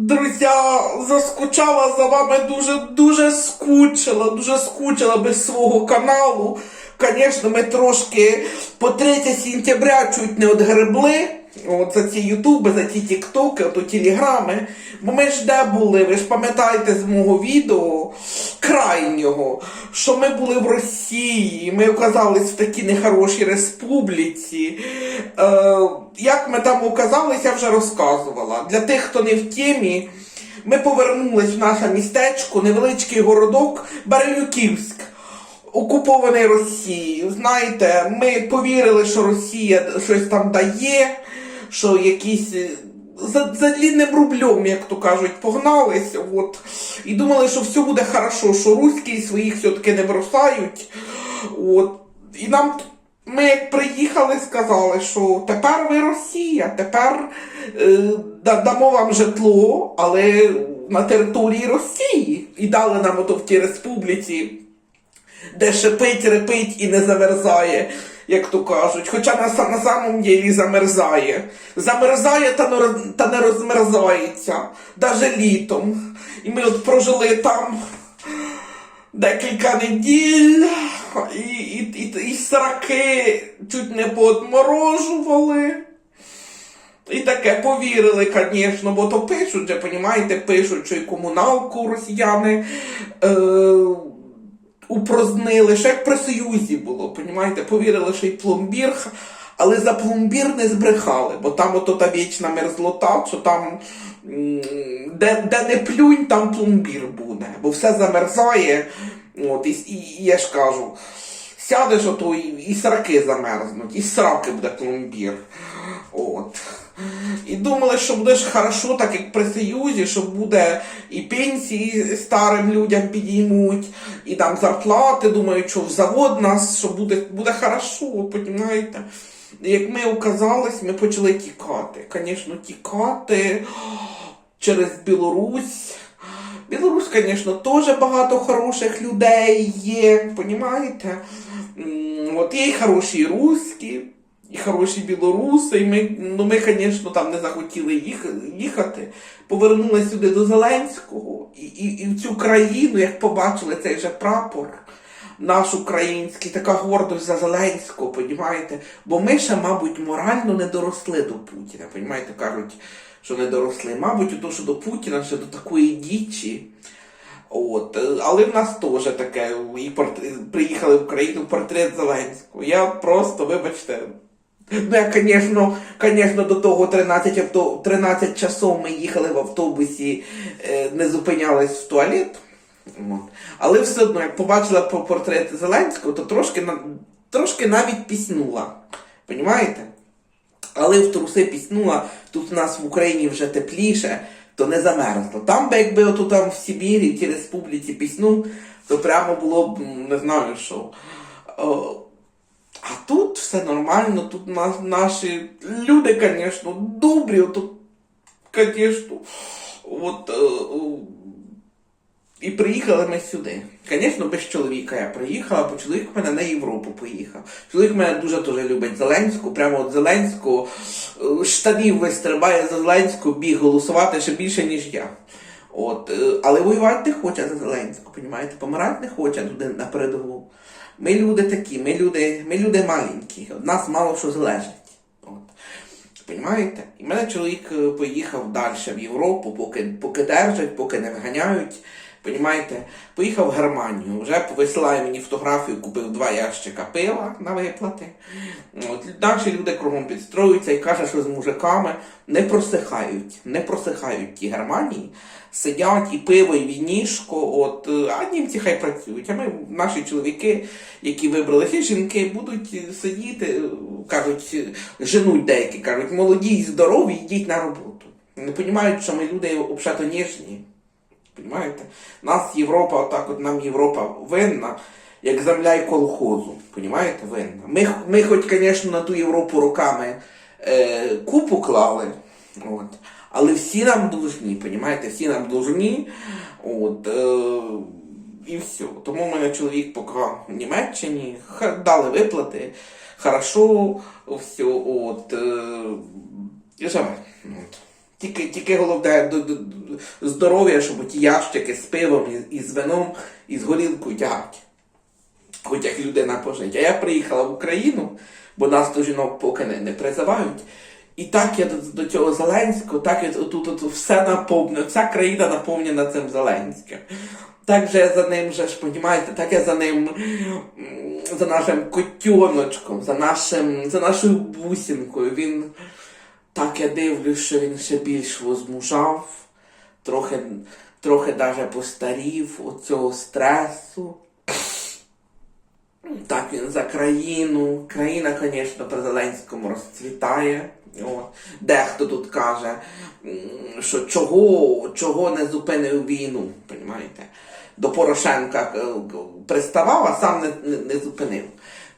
Друзі, заскучала за вами дуже, дуже скучила, дуже скучила без свого каналу. Звісно, ми трошки по 3 сентября чуть не отгребли. От за ці ютуби, за ті тіктоки, ото телеграми. Бо ми ж де були, ви ж пам'ятаєте з мого відео крайнього, що ми були в Росії, ми оказались в такій нехорошій республіці. Е, як ми там оказались, я вже розказувала. Для тих, хто не в темі, ми повернулись в наше містечко, невеличкий городок Барилюківськ окупований Росією. Знаєте, ми повірили, що Росія щось там дає, що якісь. За, за длінним рублем, як то кажуть, погнались, от, і думали, що все буде хорошо, що руські своїх все-таки не бросають. От, і нам ми як приїхали, сказали, що тепер ви Росія, тепер е, дамо вам житло, але на території Росії. І дали нам ото в тій республіці де шипить, репить і не замерзає, як то кажуть. Хоча на, на самом ділі замерзає. Замерзає та не, та не розмерзається, даже літом. І ми от прожили там декілька неділь, і, і, і, і сраки чуть не поотморожували. І таке повірили, звісно, бо то пишуть, же, понімаєте, пишуть, що і комуналку росіяни е, упразднили, ще як при Союзі було, понімаєте, повірили, що й пломбір, але за пломбір не збрехали, бо там ото та вічна мерзлота, що там де, де не плюнь, там пломбір буде, бо все замерзає. От, і, і, і я ж кажу, сядеш ото і, і сраки замерзнуть, і сраки буде пломбір. От. І думали, що буде ж хорошо, так як при Союзі, що буде і пенсії старим людям підіймуть, і там зарплати, думають, що в завод нас, що буде, буде хорошо, понімаєте? Як ми оказались, ми почали тікати. Звісно, тікати через Білорусь. Білорусь, звісно, теж багато хороших людей є, понімаєте? От є і хороші русські, і хороші білоруси, і ми, ну, ми, звісно, там не захотіли їх, їхати. Повернулися сюди до Зеленського і, і, і в цю країну, як побачили цей же прапор наш український, така гордость за Зеленського, понімаєте? Бо ми ще, мабуть, морально не доросли до Путіна, понімаєте, кажуть, що не доросли. Мабуть, то, що до Путіна ще до такої дічі. От, е, але в нас теж таке, і портрет, приїхали в Україну портрет Зеленського. Я просто, вибачте, ну я, звісно, звісно, до того 13, авто, 13 часов ми їхали в автобусі, е, не зупинялись в туалет. Але все одно, як побачила по- портрет Зеленського, то трошки, трошки навіть піснула. Понімаєте? Але в труси піснула, тут у нас в Україні вже тепліше, то не замерзло. Там би якби ото там в Сибірі, в тій республіці піснув, то прямо було б не знаю що. Тут все нормально, тут на, наші люди, звісно, добрі, тут, звісно, от. і приїхали ми сюди. Звісно, без чоловіка я приїхала, бо чоловік мене на Європу поїхав. Чоловік мене дуже дуже любить Зеленську, прямо от Зеленську е, штанів вистрибає за Зеленську, біг голосувати ще більше, ніж я. От, е, але воювати не хоче за Зеленську, понімаєте? Помирати не хоче туди на передову. Ми люди такі, ми люди, ми люди маленькі, від нас мало що залежить. От. Понімаєте? І мене чоловік е, поїхав далі в Європу, поки, поки держать, поки не виганяють. Понімаєте? Поїхав в Германію. Вже висилає мені фотографію, купив два ящика пива на виплати. От, наші люди кругом підстроюються і каже, що з мужиками не просихають, не просихають ті Германії. Сидять і пиво, і вінішко, от, е, а німці хай працюють. А ми, наші чоловіки, які вибрали ці жінки, будуть сидіти, е, кажуть, женуть деякі, кажуть, молоді і здорові, йдіть на роботу. Не розуміють, що ми люди взагалі ніжні. Понимаєте? Нас Європа, отак от нам Європа винна, як земля і колхозу. Понимаєте, винна. Ми, ми хоч, звісно, на ту Європу роками е, купу клали, от, але всі нам должні, понимаєте, всі нам должні. От, е, і все. Тому в мене чоловік поки в Німеччині, дали виплати, хорошо, все, от, е, живе. От. Тільки, тільки головне, здоров'я, щоб ті ящики з пивом і, з вином і з горілкою тягати. Хоч як людина пожить. А я приїхала в Україну, бо нас до жінок поки не, не призивають. І так я до, до цього Зеленського, так я тут, все наповнено, вся країна наповнена цим Зеленським. Так же я за ним же ж, понімаєте, так я за ним, за нашим котьоночком, за нашим, за нашою бусинкою. Він так я дивлюсь, що він ще більш возмужав, трохи, трохи даже постарів від цього стресу. Так він за країну. Країна, звісно, при Зеленському розцвітає. От. Дехто тут каже, що чого, чого не зупинив війну, понімаєте? До Порошенка е, приставав, а сам не, не, не зупинив.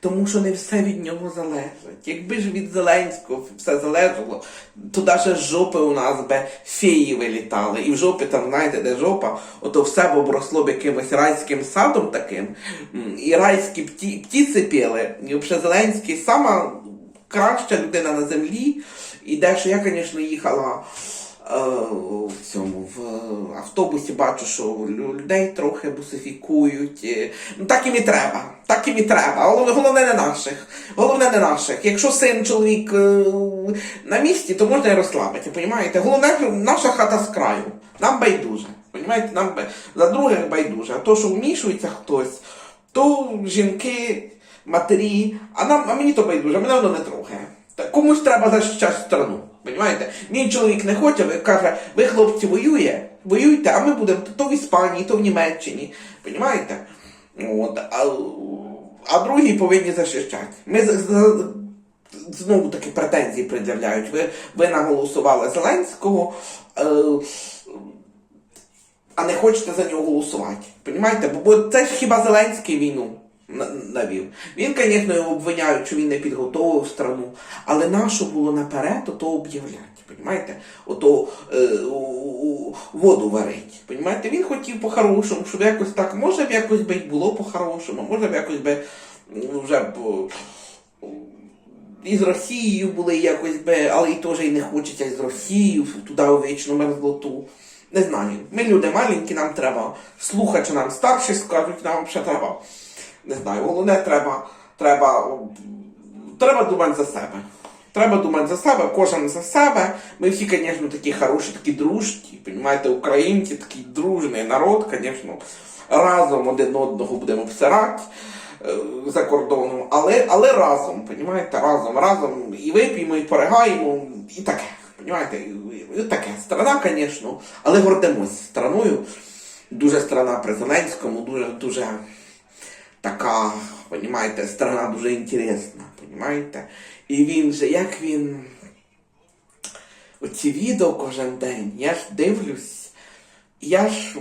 Тому що не все від нього залежить. Якби ж від Зеленського все залежало, то навіть з жопи у нас би феї вилітали. І в жопі там, знаєте, де жопа, ото все б обросло б якимось райським садом таким, і райські пті, птіці піли. І взагалі Зеленський сама краща людина на землі. І дещо я, звісно, їхала в цьому в е, автобусі, бачу, що людей трохи бусифікують. Е, Ну так їм і треба. Так їм і треба. Головне не наших. Головне не наших. Якщо син чоловік е, на місці, то можна і розслабити. Понімаєте? Головне, наша хата з краю. Нам байдуже. Понімаєте? Нам за других байдуже. А то, що вмішується хтось, то жінки, матері, а нам, а мені то байдуже, мене воно не трогає. Та комусь треба захищати страну. Понімаєте? Мій чоловік не хоче, ви каже, ви хлопці воює, воюйте, а ми будемо то в Іспанії, то в Німеччині. Понімаєте? От, а, а другі повинні захищати. Ми знову таки претензії пред'являють. Ви, ви наголосували Зеленського. Е, а не хочете за нього голосувати. Понімаєте? Бо, це ж хіба Зеленський війну навів. Він, звісно, його обвиняють, що він не підготовив страну, але нащо було наперед ото об'являти. Понімаєте? Ото е, воду варить. Понімаєте? Він хотів по-хорошому, щоб якось так, може б якось би було по-хорошому, може б якось би вже б. і Росією були якось би, але і теж і не хочеться з Росією туди у вічну мерзлоту. Не знаю. Ми люди маленькі, нам треба слухати, що нам старші скажуть, нам ще треба. Не знаю, головне треба, треба, треба думати за себе. Треба думати за себе, кожен за себе. Ми всі, звісно, такі хороші, такі дружні, розумієте, українці, такий дружний народ, звісно, разом один одного будемо всирати е, за кордоном, але, але разом, розумієте, разом, разом і вип'ємо, і поригаємо, і таке. Понімаєте, і таке. Страна, звісно, але гордимось страною. Дуже страна при Зеленському, дуже, дуже понімаєте, страна дуже інтересна, понімаєте? І він же, як він. Оці відео кожен день, я ж дивлюсь. Я ж.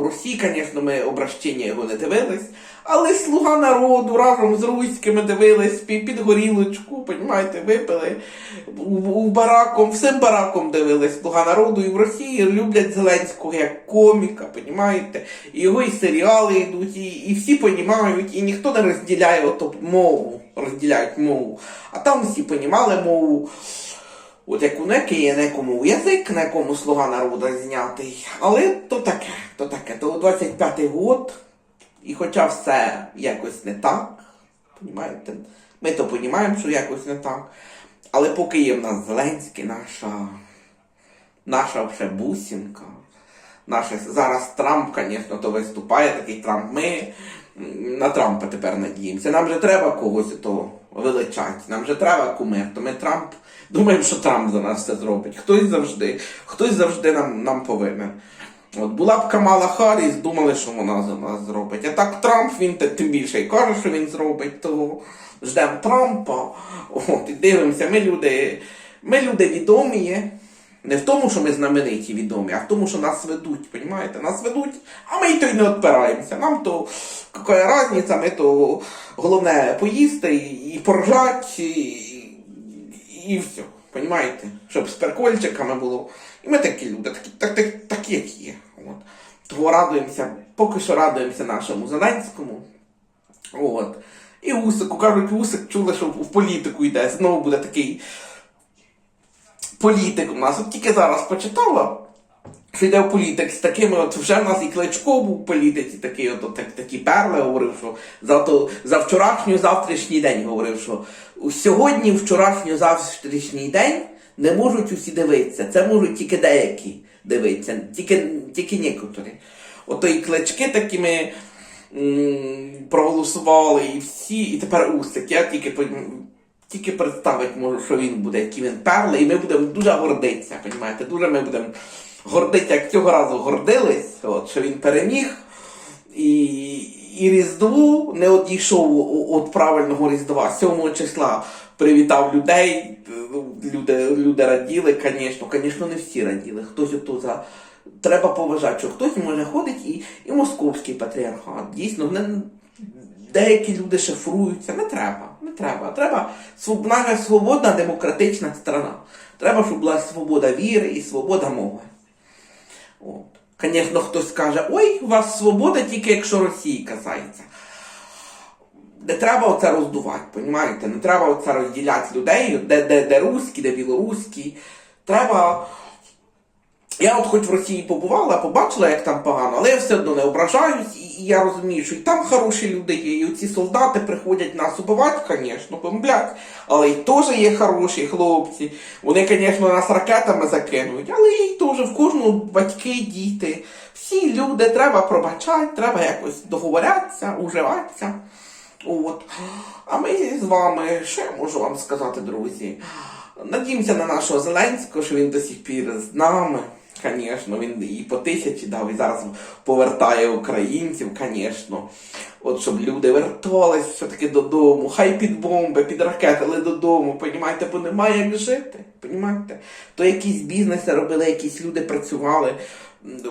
У Росії, звісно, ми обращення його не дивились, але слуга народу разом з руськими дивились під, під горілочку, понімаєте, випили у, у бараком, всім бараком дивились слуга народу, і в Росії люблять Зеленського як коміка, понімаєте? І його і серіали йдуть, і, і всі понімають, і ніхто не розділяє ото мову, розділяють мову. А там всі понімали мову. От як у неки є некому язик, на якому слуга народу знятий. Але то таке, то таке, то 25-й год, і хоча все якось не так, понімаєте, ми то понімаємо, що якось не так. Але поки є в нас Зеленський, наша, наша вже бусинка, наша, зараз Трамп, звісно, то виступає, такий Трамп. Ми на Трампа тепер надіємося. Нам же треба когось то величати, нам же треба кумир. То ми Трамп думаємо, що Трамп за нас це зробить. Хтось завжди, хтось завжди нам, нам повинен. От була б Камала Харріс, думали, що вона за нас зробить. А так Трамп він тим більше і каже, що він зробить, то ждемо Трампа. От, і дивимося, ми люди, ми люди відомі. Не в тому, що ми знамениті відомі, а в тому, що нас ведуть, понімаєте? Нас ведуть, а ми й то й не відпираємося. Нам то яка різниця, ми то головне поїсти і, поржать, і, і все. Понімаєте? Щоб з прикольчиками було. І ми такі люди, такі, так, так, такі як є. От. Того радуємося, поки що радуємося нашому Зеленському. От. І Усику, кажуть, Усик чули, що в політику йде. Знову буде такий політик у нас. От тільки зараз почитала. що політик з такими, от вже в нас і Кличко був політиці, такий от, от так, такі перли говорив, що за, то, за вчорашній завтрашній день говорив, що сьогодні, вчорашній завтрашній день не можуть усі дивитися. Це можуть тільки деякі дивитися, тільки, тільки некоторі. Ото і клички такими проголосували, і всі, і тепер Усик. Я тільки тільки представити можу, що він буде, який він перли, і ми будемо дуже гордитися, розумієте? Дуже ми будемо гордитися, як цього разу гордились, от, що він переміг. І, і Різдву не одійшов від правильного Різдва. 7 числа привітав людей. Люди, люди раділи, звісно. Звісно, не всі раділи. Хтось ото за. Треба поважати, що хтось може ходить і, і московський патріархат. Дійсно, не, деякі люди шифруються. Не треба. Не треба. Треба наша свободна демократична страна. Треба, щоб була свобода віри і свобода мови. От. Звісно, хтось скаже, ой, у вас свобода тільки якщо Росії касається. Не треба оце роздувати, понімаєте? Не треба оце розділяти людей, де, де, де русські, де білоруські. Треба. Я от хоч в Росії побувала, побачила, як там погано, але я все одно не ображаюсь, і, і я розумію, що і там хороші люди є, і оці солдати приходять нас убивати, звісно, бомблять, але й теж є хороші хлопці. Вони, звісно, нас ракетами закинуть, але і теж в кожного батьки, діти. Всі люди треба пробачати, треба якось договорятися, уживатися. От. А ми з вами, що я можу вам сказати, друзі? Надіємося на нашого Зеленського, що він до сих пір з нами. Звісно, він і по тисячі дав, і зараз повертає українців, звісно. От щоб люди вертались все-таки додому, хай під бомби, під ракети, але додому, понімаєте, бо немає як жити. Понімаєте? То якісь бізнеси робили, якісь люди працювали,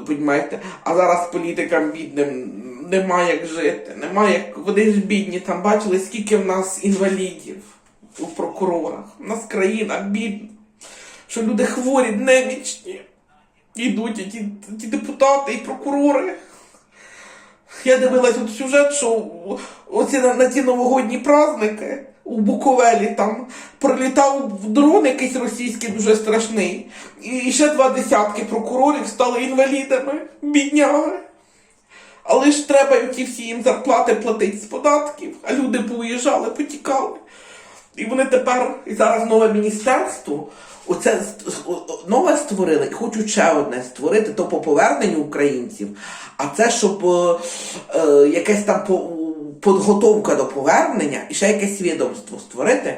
понімаєте? А зараз політикам бідним немає як жити, немає як. Вони ж бідні, там бачили, скільки в нас інвалідів у прокурорах. У нас країна бідна, що люди хворі, немічні. Ідуть і ті, ті депутати і прокурори. Я дивилась от сюжет, що оці на, на ці новогодні праздники у Буковелі там прилітав дрон якийсь російський дуже страшний. І ще два десятки прокурорів стали інвалідами, бідняги. Але ж треба ті всі їм зарплати платити з податків, а люди поїжджали, потікали. І вони тепер, і зараз нове міністерство, оце нове створили, і хочуть ще одне створити, то по поверненню українців, а це щоб е, е, якась там підготовка до повернення і ще якесь відомство створити.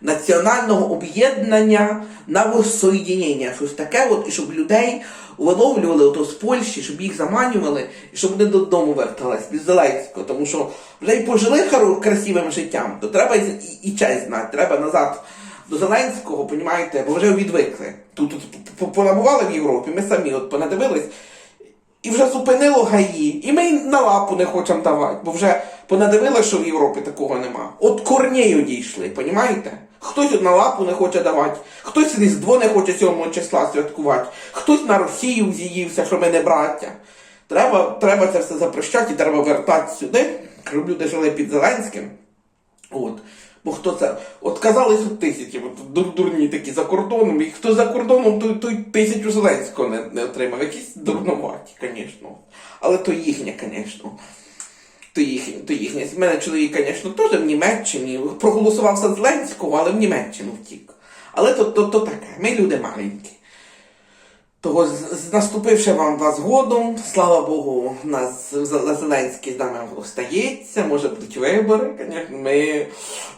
Національного об'єднання на воссоєдінення, щось таке, от, і щоб людей виловлювали ото з Польщі, щоб їх заманювали, і щоб вони додому вертались від Зеленського. Тому що вже й пожили красивим життям, то треба і, і честь знати, треба назад до Зеленського, понімаєте, бо вже відвикли. Тут, тут по- понабували в Європі, ми самі от понадивились, і вже зупинило ГАІ. І ми на лапу не хочемо давати, бо вже понадивили, що в Європі такого нема. От корнею дійшли, понімаєте? Хтось на лапу не хоче давати, хтось Різдво не хоче 7 числа святкувати, хтось на Росію з'ївся, що ми не браття. Треба, треба це все запрещати треба вертати сюди, щоб люди жили під Зеленським. От. Бо хто це? От казали, тисячі, от дур- дурні такі за кордоном, і хто за кордоном, той, той тисячу Зеленського не, не отримав. Якісь дурноваті, звісно. Але то їхнє, звісно. То їхнє, то їхнє. У мене чоловік, звісно, теж в Німеччині проголосував за Зеленського, але в Німеччину втік. Але то, то, то таке, ми люди маленькі. Того наступивши вам вас годом, слава Богу, нас Зеленський з нами остається, може будуть вибори. Звісно, ми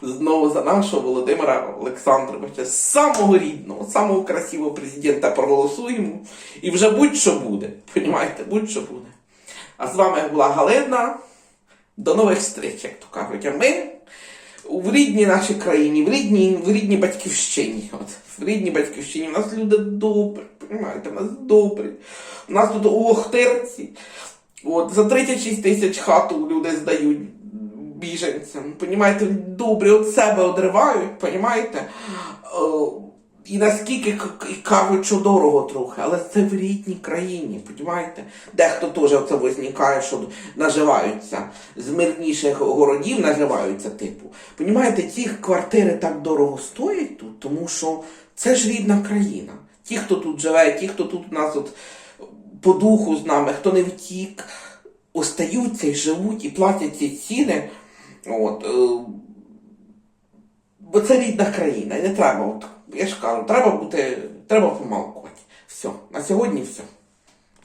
знову за нашого Володимира Олександровича, самого рідного, самого красивого президента проголосуємо. І вже будь-що буде. Понімаєте, будь-що буде. А з вами була Галина. До нових зустріч, як то кажуть. А ми в рідній нашій країні, в рідній, в рідній батьківщині. От, в рідній батьківщині. У нас люди добрі, розумієте, у нас добрі. У нас тут у Охтирці. От, за 36 тисяч хату люди здають біженцям. Понімаєте, добрі від себе одривають, понімаєте? Е, І наскільки кажуть, що дорого трохи, але це в рідній країні, понімаєте? Дехто теж оце возникає, що наживаються з мирніших городів, наживаються, типу. Понімаєте, ці квартири так дорого стоять тут, тому що це ж рідна країна. Ті, хто тут живе, ті, хто тут у нас от по духу з нами, хто не втік, остаються і живуть, і платять ці ціни. От, е, бо це рідна країна, і не треба, от, я ж кажу, треба бути, треба помалкувати. Все, на сьогодні все.